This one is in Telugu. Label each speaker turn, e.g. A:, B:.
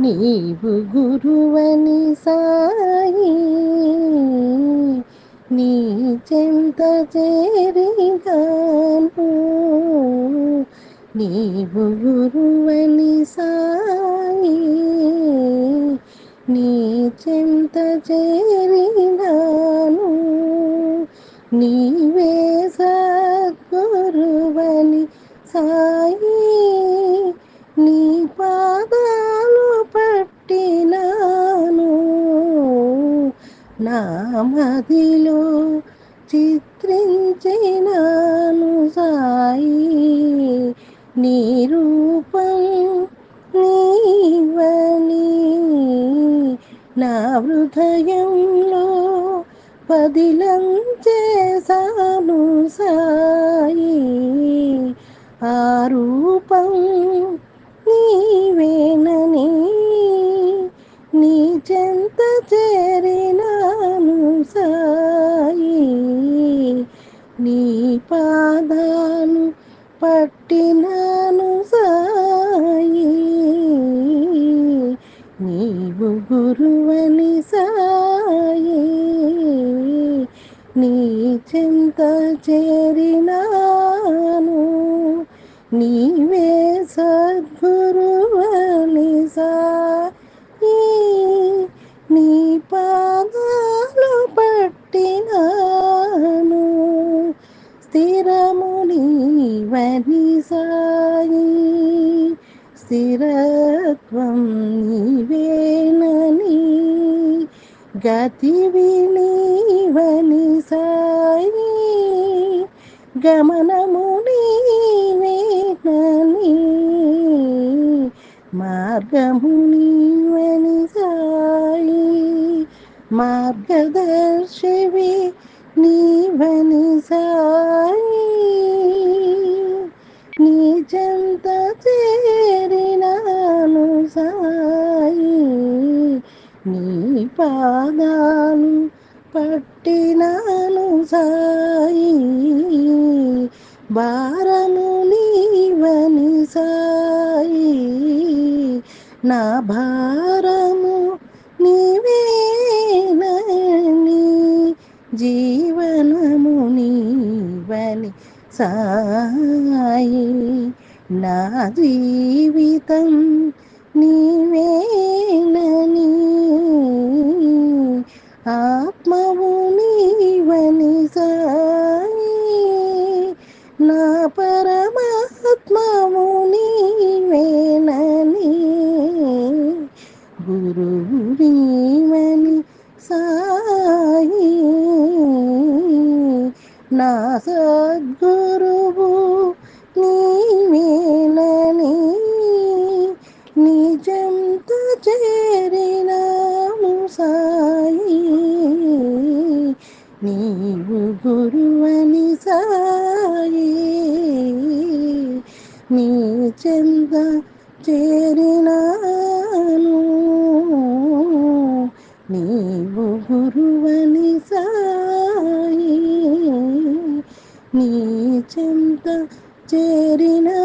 A: నీవు గురువని సాయి. నీ చెంత చేరిగాను నీవు గురువని సాయి. నీ చెంత చేరిగాను నీ మదిలో చిత్రించినాను సాయి. నీ రూపం నీవని నా హృదయంలో పదిలం చేశాను సాయి. ఆ రూపం నీవేనని చెంత చేరినాను సాయి. నీ పాదాలు పట్టినాను సాయి. నీవు గురువని సాయి. నీ చెంత చేరినాను. నీవు స్థిరము నీవని సాయి. స్థిరత్వం నీవేనని గతి నీవని సాయి. గమనము నీవేనని మార్గము నీవని సాయి. మార్గదర్శివి నీవని పాదాలు పట్టినాను సాయి. భారము నీవని సాయి. నా భారము నీవేనని జీవనము నీవని సాయి. నా జీవితం నీవేనని సాయి. నా సద్గురువు నీవేనని నిజంత చేరినాము సాయి. నీవు గురువని సాయి. నీ చెంత చేరినా నీ చెంత చేరినా